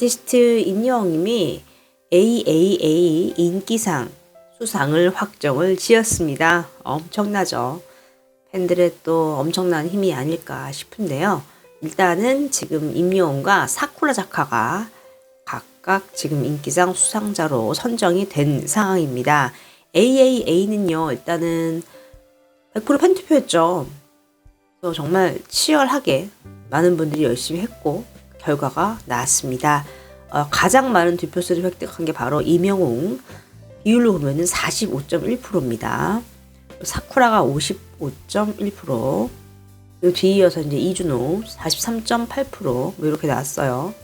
아티스트 임영웅님이 AAA 인기상 수상을 확정을 지었습니다. 엄청나죠. 팬들의 또 엄청난 힘이 아닐까 싶은데요. 일단은 지금 임영웅과 사쿠라 작가가 각각 지금 인기상 수상자로 선정이 된 상황입니다. AAA는요, 일단은 100% 팬투표였죠. 정말 치열하게 많은 분들이 열심히 했고, 결과가 나왔습니다. 어, 가장 많은 득표수를 획득한 게 바로 이명웅. 비율로 보면은 45.1%입니다. 사쿠라가 55.1%. 그리고 뒤이어서 이제 이준호 43.8%. 뭐 이렇게 나왔어요.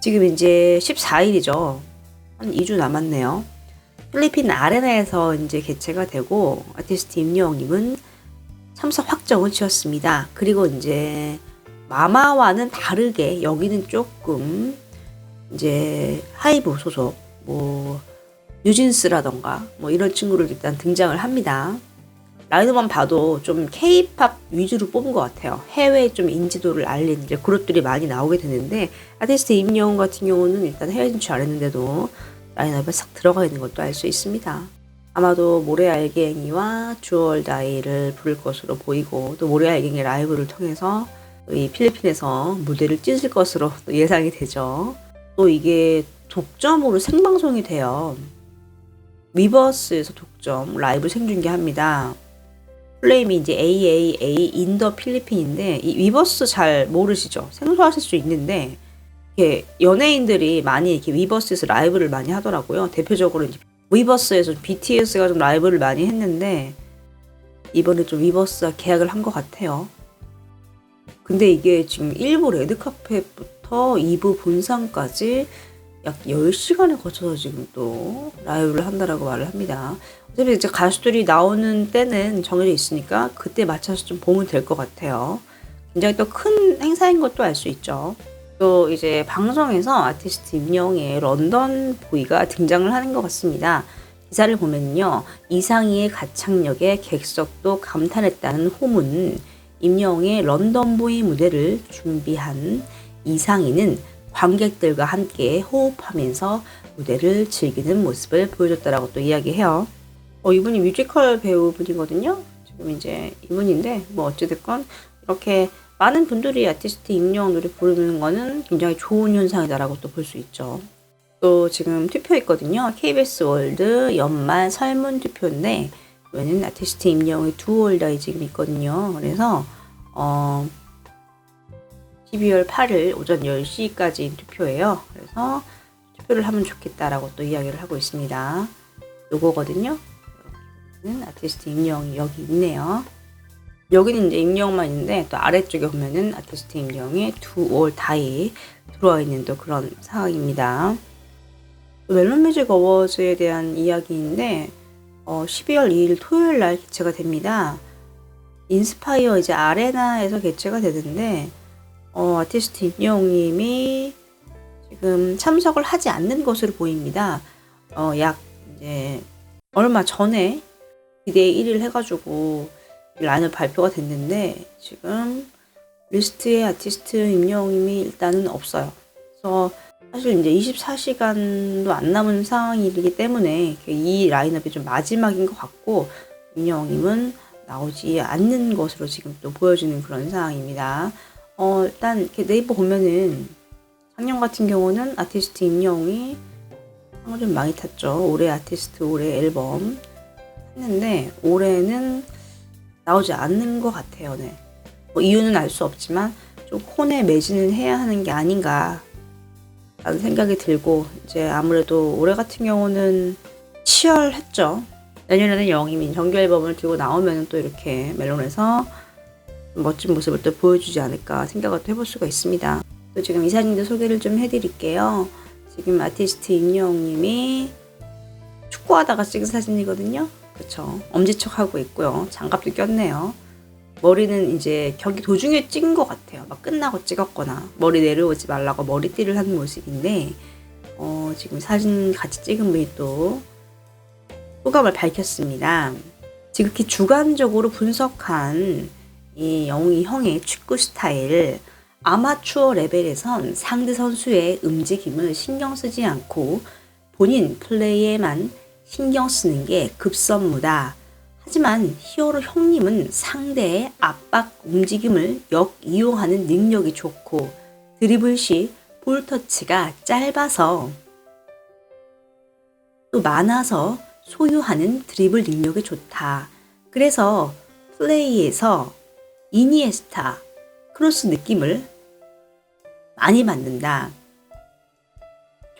지금 이제 14일이죠. 한 2주 남았네요. 필리핀 아레나에서 이제 개최가 되고 아티스트 임영웅님은 참석 확정을 지었습니다. 그리고 이제 마마와는 다르게 여기는 조금 이제 하이브 소속 뭐 뉴진스라던가 뭐 이런 친구를 일단 등장을 합니다. 라이너만 봐도 좀 케이팝 위주로 뽑은 것 같아요. 해외에 좀 인지도를 알린 이제 그룹들이 많이 나오게 되는데 아티스트 임영웅 같은 경우는 일단 진출 안 했는데도 라인업에 싹 들어가 있는 것도 알 수 있습니다. 아마도 모래 알갱이와 주얼 다이를 부를 것으로 보이고 또 모래 알갱이 라이브를 통해서 이 필리핀에서 무대를 찢을 것으로 예상이 되죠. 또 이게 독점으로 생방송이 돼요. 위버스에서 독점 라이브 생중계합니다. 플레임이 이제 AAA 인더 필리핀인데 이 위버스 잘 모르시죠? 생소하실 수 있는데 이렇게 연예인들이 많이 이렇게 위버스에서 라이브를 많이 하더라고요. 대표적으로 이제 위버스에서 BTS가 좀 라이브를 많이 했는데 이번에 좀 위버스가 계약을 한 것 같아요. 근데 이게 지금 1부 레드카펫부터 2부 본상까지 약 10시간에 거쳐서 지금 또 라이브를 한다라고 말을 합니다. 어차피 이제 가수들이 나오는 때는 정해져 있으니까 그때 맞춰서 좀 보면 될 것 같아요. 굉장히 또 큰 행사인 것도 알 수 있죠. 또 이제 방송에서 아티스트 임영의 런던 보이가 등장을 하는 것 같습니다. 기사를 보면요. 이상희의 가창력에 객석도 감탄했다는 호문, 임영웅의 런던 보이 무대를 준비한 이상희는 관객들과 함께 호흡하면서 무대를 즐기는 모습을 보여줬다라고 또 이야기해요. 어, 이분이 뮤지컬 배우분이거든요. 지금 이제 이분인데 뭐 어찌됐건 이렇게 많은 분들이 아티스트 임영웅 노래 부르는 거는 굉장히 좋은 현상이다라고 또 볼 수 있죠. 또 지금 투표 있거든요. KBS 월드 연말 설문 투표인데 이거는 아티스트 임영웅의 두 월드이 지금 있거든요. 그래서 어 12월 8일 오전 10시까지 투표예요. 그래서 투표를 하면 좋겠다라고 또 이야기를 하고 있습니다. 요거거든요. 아티스트 임영웅이 여기 있네요. 여기는 이제 임영웅만 있는데 또 아래쪽에 보면은 아티스트 임영웅의 두올 다이 들어와 있는 또 그런 상황입니다. 멜론 뮤직 어워즈에 대한 이야기인데 어, 12월 2일 토요일 날 개최가 됩니다. 인스파이어 이제 아레나에서 개최가 되는데 어, 아티스트 임영웅님이 지금 참석을 하지 않는 것으로 보입니다. 어, 약 이제 얼마 전에 기대에 1위를 해가지고 라인업 발표가 됐는데 지금 리스트에 아티스트 임영웅님이 일단은 없어요. 그래서 사실 이제 24시간도 안 남은 상황이기 때문에 이 라인업이 좀 마지막인 것 같고 임영웅님은 나오지 않는 것으로 지금 또 보여지는 그런 상황입니다. 어, 일단 네이버 보면은 작년 같은 경우는 아티스트 임영웅이 상을 좀 많이 탔죠. 올해 아티스트 올해 앨범 했는데 올해는 나오지 않는 것 같아요. 네. 뭐 이유는 알 수 없지만 좀 콘에 매진을 해야 하는 게 아닌가 라는 생각이 들고 이제 아무래도 올해 같은 경우는 치열했죠. 내년에는 영희민 정규 앨범을 들고 나오면 또 이렇게 멜론에서 멋진 모습을 또 보여주지 않을까 생각을 또 해볼 수가 있습니다. 또 지금 이사님들 소개를 좀 해드릴게요. 지금 아티스트 임영웅님이 축구하다가 찍은 사진이거든요. 그쵸. 엄지척 하고 있고요. 장갑도 꼈네요. 머리는 이제 경기 도중에 찍은 것 같아요. 막 끝나고 찍었거나 머리 내려오지 말라고 머리띠를 하는 모습인데 어, 지금 사진 같이 찍은 분이 또 소감을 밝혔습니다. 지극히 주관적으로 분석한 이 영웅이 형의 축구 스타일 아마추어 레벨에선 상대 선수의 움직임을 신경 쓰지 않고 본인 플레이에만 신경 쓰는 게 급선무다. 하지만 히어로 형님은 상대의 압박 움직임을 역이용하는 능력이 좋고 드리블 시 볼터치가 짧아서 또 많아서 소유하는 드리블 능력이 좋다. 그래서 플레이에서 이니에스타, 크로스 느낌을 많이 받는다.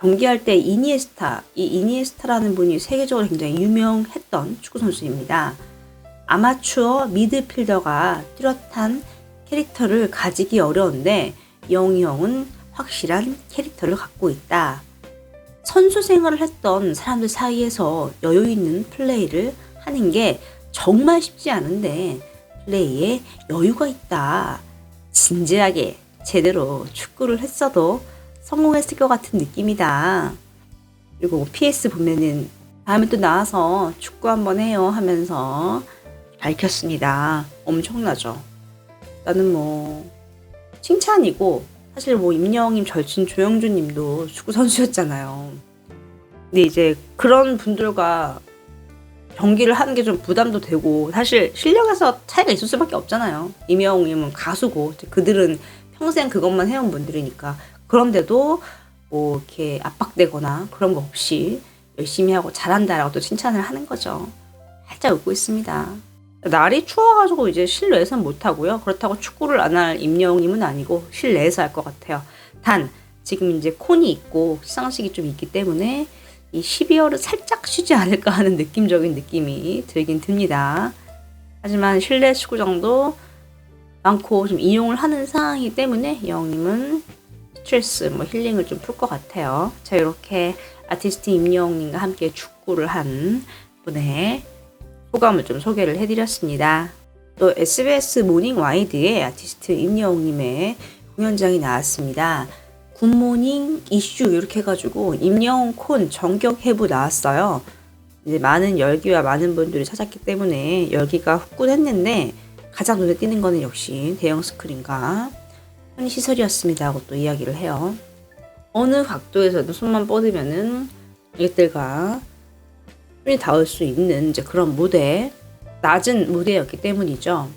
경기할 때 이니에스타, 이 이니에스타라는 분이 세계적으로 굉장히 유명했던 축구 선수입니다. 아마추어 미드필더가 뚜렷한 캐릭터를 가지기 어려운데 영희 형은 확실한 캐릭터를 갖고 있다. 선수 생활을 했던 사람들 사이에서 여유 있는 플레이를 하는 게 정말 쉽지 않은데 플레이에 여유가 있다. 진지하게 제대로 축구를 했어도 성공했을 것 같은 느낌이다. 그리고 PS 보면은 다음에 또 나와서 축구 한번 해요 하면서 밝혔습니다. 엄청나죠. 나는 뭐 칭찬이고 사실 뭐 임영님 절친 조영준 님도 축구 선수였잖아요. 근데 이제 그런 분들과 경기를 하는 게 좀 부담도 되고 사실 실력에서 차이가 있을 수밖에 없잖아요. 임영님은 가수고 그들은 평생 그것만 해온 분들이니까 그런데도 뭐 이렇게 압박되거나 그런 거 없이 열심히 하고 잘한다라고 또 칭찬을 하는 거죠. 살짝 웃고 있습니다. 날이 추워가지고 이제 실내에서는 못하고요. 그렇다고 축구를 안 할 임영웅님은 아니고 실내에서 할 것 같아요. 단 지금 이제 콘이 있고 시상식이 좀 있기 때문에 이 12월은 살짝 쉬지 않을까 하는 느낌적인 느낌이 들긴 듭니다. 하지만 실내 축구장도 많고 좀 이용을 하는 상황이기 때문에 영웅님은 스트레스, 뭐 힐링을 좀 풀 것 같아요. 자, 이렇게 아티스트 임영웅님과 함께 축구를 한 분의 소감을 좀 소개를 해드렸습니다. 또 SBS 모닝 와이드에 아티스트 임영웅님의 공연장이 나왔습니다. 굿모닝 이슈 이렇게 해가지고 임영웅 콘 전격 해부 나왔어요. 이제 많은 열기와 많은 분들이 찾았기 때문에 열기가 후끈했는데 가장 눈에 띄는 거는 역시 대형 스크린과 편의시설이었습니다 하고 또 이야기를 해요. 어느 각도에서도 손만 뻗으면은 이들과 손이 닿을 수 있는 이제 그런 무대, 낮은 무대였기 때문이죠.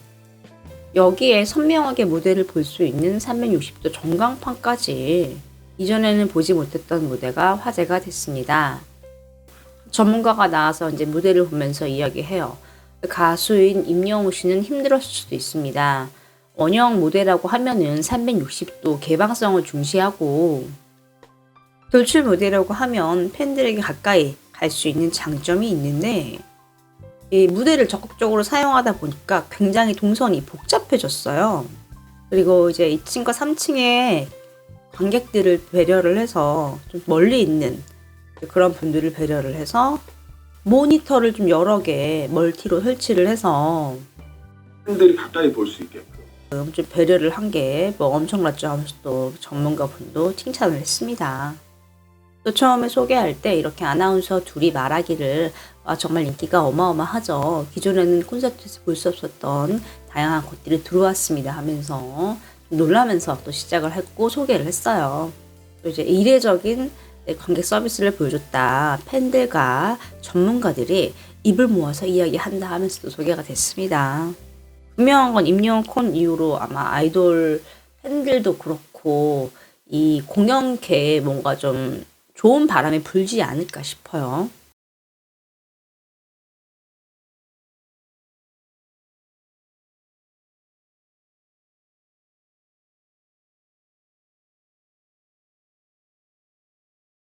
여기에 선명하게 무대를 볼 수 있는 360도 전광판까지 이전에는 보지 못했던 무대가 화제가 됐습니다. 전문가가 나와서 이제 무대를 보면서 이야기해요. 가수인 임영웅 씨는 힘들었을 수도 있습니다. 원형 무대라고 하면은 360도 개방성을 중시하고 돌출 무대라고 하면 팬들에게 가까이 갈 수 있는 장점이 있는데 이 무대를 적극적으로 사용하다 보니까 굉장히 동선이 복잡해졌어요. 그리고 이제 2층과 3층에 관객들을 배려를 해서 좀 멀리 있는 그런 분들을 배려를 해서 모니터를 좀 여러 개 멀티로 설치를 해서 팬들이 가까이 볼 수 있게 끔 음, 좀 배려를 한 게 뭐 엄청났죠 하면서 또 전문가분도 칭찬을 했습니다. 또 처음에 소개할 때 이렇게 아나운서 둘이 말하기를 아, 정말 인기가 어마어마하죠. 기존에는 콘서트에서 볼 수 없었던 다양한 것들이 들어왔습니다 하면서 놀라면서 또 시작을 했고 소개를 했어요. 또 이제 이례적인 관객 서비스를 보여줬다. 팬들과 전문가들이 입을 모아서 이야기한다 하면서 또 소개가 됐습니다. 분명한 건 임영웅 콘 이후로 아마 아이돌 팬들도 그렇고 이 공연계에 뭔가 좀 좋은 바람이 불지 않을까 싶어요.